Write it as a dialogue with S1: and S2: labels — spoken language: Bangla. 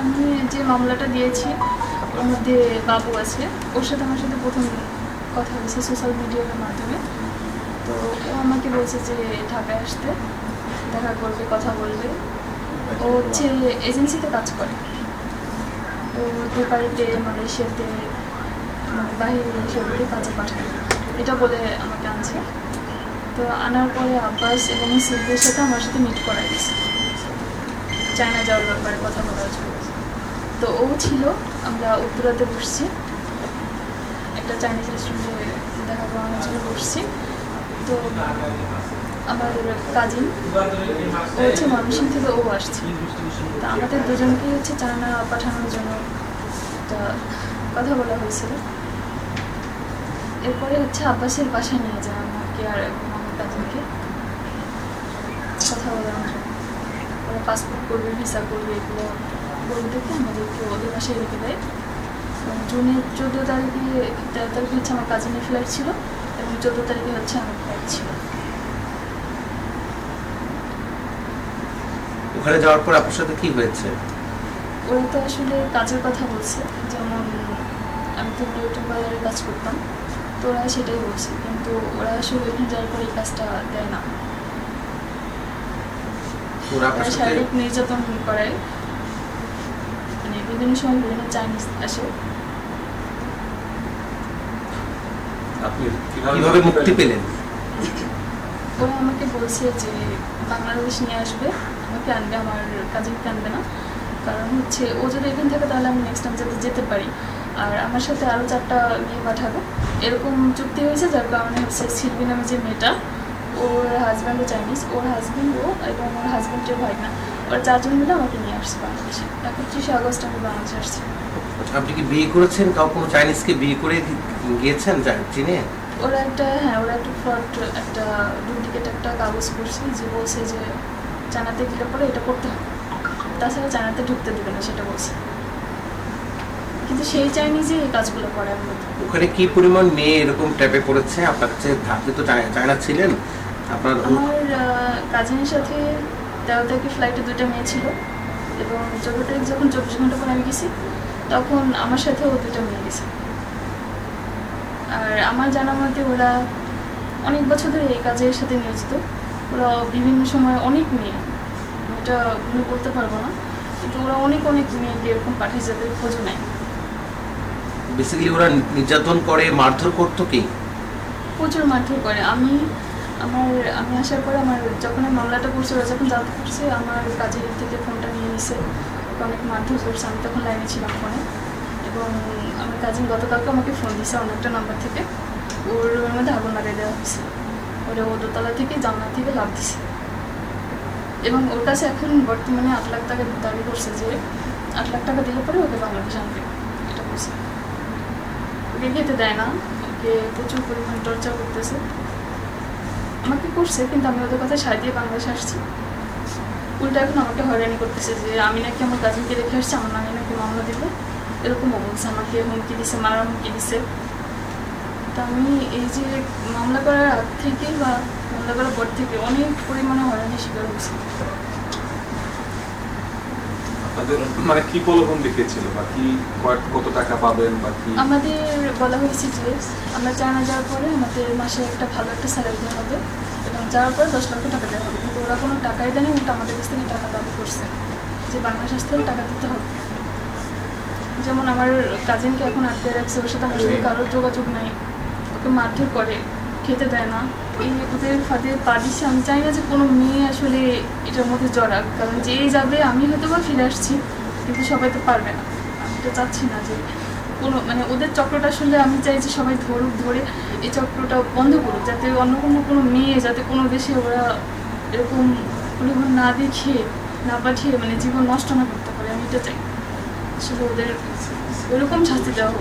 S1: আমি যে মামলাটা দিয়েছি ওর মধ্যে বাবু আছে, ওর সাথে আমার সাথে প্রথম কথা হয়েছে সোশ্যাল মিডিয়ার মাধ্যমে। তো ও আমাকে বলছে যে ঢাকায় আসতে, দেখা করবে, কথা বলবে। ও হচ্ছে এজেন্সিতে কাজ করে। ও দুবাইতে মালয়েশিয়াতে মানে বাইরে সেগুলি কাজে পাঠায়। এটা বলে আমাকে আনছে। তো আনার পরে আব্বাস এবং সিদ্ধির সাথে আমার সাথে মিট করা গেছে। চায়না যাওয়ার ব্যাপারে কথা বলার জন্য। তো ও ছিল, আমরা উত্তরাতে বসছি একটা চাইনিজ রেস্টুরেন্টে দেখা করানোর জন্য বসছি তো আমার কাজিন ও হচ্ছে ময়মনসিং থেকে ও আসছে। তো আমাদের দুজনকে হচ্ছে চায়না পাঠানোর জন্য একটা কথা বলা হয়েছিল। এরপরে হচ্ছে আব্বাসের বাসায় নিয়ে যায় আমাকে আর আমার কাজিনকে কথা ওরা পাসপোর্ট করবে ভিসা করবে এগুলো বলে দেখে আমাদেরকে ওদের বাসায় রেখে দেয়। এবং জুনের চোদ্দ তারিখে তেরো তারিখে হচ্ছে আমার কাজিনের ফ্লাইট ছিল এবং চোদ্দ তারিখে হচ্ছে আমার ফ্লাইট ছিল।
S2: ওখানে যাওয়ার পর আপনার সাথে কি হয়েছে?
S1: ওরা তো আসলে কাজের কথা বলছে যেমন আমি তো বিউটি কাজ করতাম তো ওরা সেটাই বলছে কিন্তু ওরা আসলে ওইখানে যাওয়ার পর এই কাজটা দেয় না
S2: ওরা আপনার
S1: ওরা
S2: সাথে
S1: শারীরিক নির্যাতন করায় মানে বিভিন্ন সময় বিভিন্ন চাইনিজ আসে।
S3: আপনি
S2: কীভাবে মুক্তি পেলেন?
S1: ওরা আমাকে বলছে যে বাংলাদেশ নিয়ে আসবে। আমাকে আনবে আমার কাজিনকে আনবে না। কারণ হচ্ছে ও যদি এখানে থাকে তাহলে আমি নেক্সট টাইম যাতে যেতে পারি। আর আমার সাথে আরও চারটা মেয়ে পাঠাবে। এরকম চুক্তি হয়েছে যার কারণে হচ্ছে শিল্পী নামে যে মেয়েটা ওর হাজব্যান্ডও চাইনিজ ওর হাজব্যান্ডও এবং ওর হাজব্যান্ডের ভাই না। ওরা চারজন মিলে আমাকে নিয়ে আসছে বাংলাদেশে। একত্রিশে আগস্ট আমি বাংলাদেশে আসছি।
S2: আপনি কি বিয়ে করেছেন? কাউকে চাইনিজকে বিয়ে করে গিয়েছেন চিনে?
S1: ওরা একটা হ্যাঁ ওরা একটা ফ্রড একটা ডুপ্লিকেট একটা কাগজ করছে যে বলছে যে জানাতে গেলে পরে এটা করতে হবে। তাছাড়া জানাতে ঢুকতে দেবে না সেটা বলছে। কিন্তু সেই চাইনি যে এই কাজগুলো করে।
S2: ওখানে কি পরিমাণ মেয়ে এরকম ট্যাপে পড়েছে? আপনার কাছে আপনি তো চায়- চায়না ছিলেন? আপনার
S1: আমার কাজিনের সাথে তেরো তারিখে ফ্লাইটে দুটো মেয়ে ছিল এবং চোদ্দ তারিখ যখন চব্বিশ ঘণ্টা পর আমি গেছি তখন আমার সাথেও দুটো মেয়ে গেছে। আর আমার জানা মতে ওরা অনেক বছর ধরে এই কাজের সাথে নিয়োজিত। ওরা বিভিন্ন সময় অনেক মেয়ে এটা গুলো বলতে পারব না কিন্তু ওরা অনেক অনেক মেয়েকে এরকম পাঠিয়ে যাদের খোঁজও নেয়
S2: বেসিক্যালি ওরা নির্যাতন করে মারধর করতো কি?
S1: প্রচুর মারধর করে। আমি আমার, আমি আসার পরে আমার যখন আমি মামলাটা করছে ওরা যখন জানতে পারছে আমার কাজের থেকে ফোনটা নিয়ে নিছে, অনেক মারধর করছে, আমি তখন লাইনে ছিলাম ফোনে এবং আমার কাজিন গতকালকে আমাকে ফোন দিছে অন্য একটা নাম্বার থেকে। ওর রুমের মধ্যে আগুন লাগিয়ে দেওয়া হয়েছে। ওরা ও দোতলা থেকে, জানলা থেকে লাভ দিছে। এবং ওর কাছে এখন বর্তমানে আট লাখ টাকা দাবি করছে যে, আট লাখ টাকা দিলে পরে ওকে বাংলাদেশ আনবে। এটা বলছে। ওকে খেতে দেয় না। ওকে প্রচুর পরিমাণ টর্চার করতেছে। আমাকে করছে, কিন্তু আমি ওদের কথা সারা দিয়ে বাংলাদেশে আসছি। উল্টা এখন আমাকে হয়রানি করতেছে যে আমি নাকি আমার কাজিনকে রেখে আসছি, আমার নামে নাকি মামলা দিবে এরকমও বলছে আমাকে, হুমকি দিছে মারা হুমকি দিছে। তা আমি এই যে মামলা করার আগ থেকে বা মামলা করার পর থেকে অনেক পরিমাণে হয়রানির শিকার হয়েছি।
S3: মানে কি প্রলোভন দেখিয়েছিল বা কি কত টাকা পাবেন বা কি?
S1: আমাদের বলা হয়েছে যে আমরা চায়না যাওয়ার পরে আমাদের মাসে একটা ভালো একটা স্যালারি দেওয়া হবে এবং যাওয়ার পরে দশ লক্ষ টাকা দেওয়া হবে। কিন্তু ওরা কোনো টাকাই দেয়নি, উল্টা আমাদের কাছ থেকে টাকা দাবি করছে যে বাংলাদেশ আসতে টাকা দিতে হবে। যেমন আমার কাজিনকে এখন আটকে রাখছে ওর সাথে আমার কারোর যোগাযোগ নাই, ওকে মারধর করে। খেতে দেয় না। এই ওদের ফাঁদে পা দিচ্ছে। আমি চাই না যে কোনো মেয়ে আসলে এটার মধ্যে জড়াক। কারণ যেই যাবে, আমি হয়তো বা ফিরে আসছি। কিন্তু সবাই তো পারবে না। আমি তো চাচ্ছি না যে কোনো মানে ওদের চক্রটা আসলে আমি চাই যে সবাই ধরুক, ধরে এই চক্রটা বন্ধ করুক। যাতে অন্য কোনো কোনো মেয়ে, যাতে কোনো দেশে ওরা এরকম প্রলোভন না দেখিয়ে না পাঠিয়ে মানে জীবন নষ্ট না করতে পারে। আমি এটা চাই। আসলে ওদের ওইরকম শাস্তি দেওয়া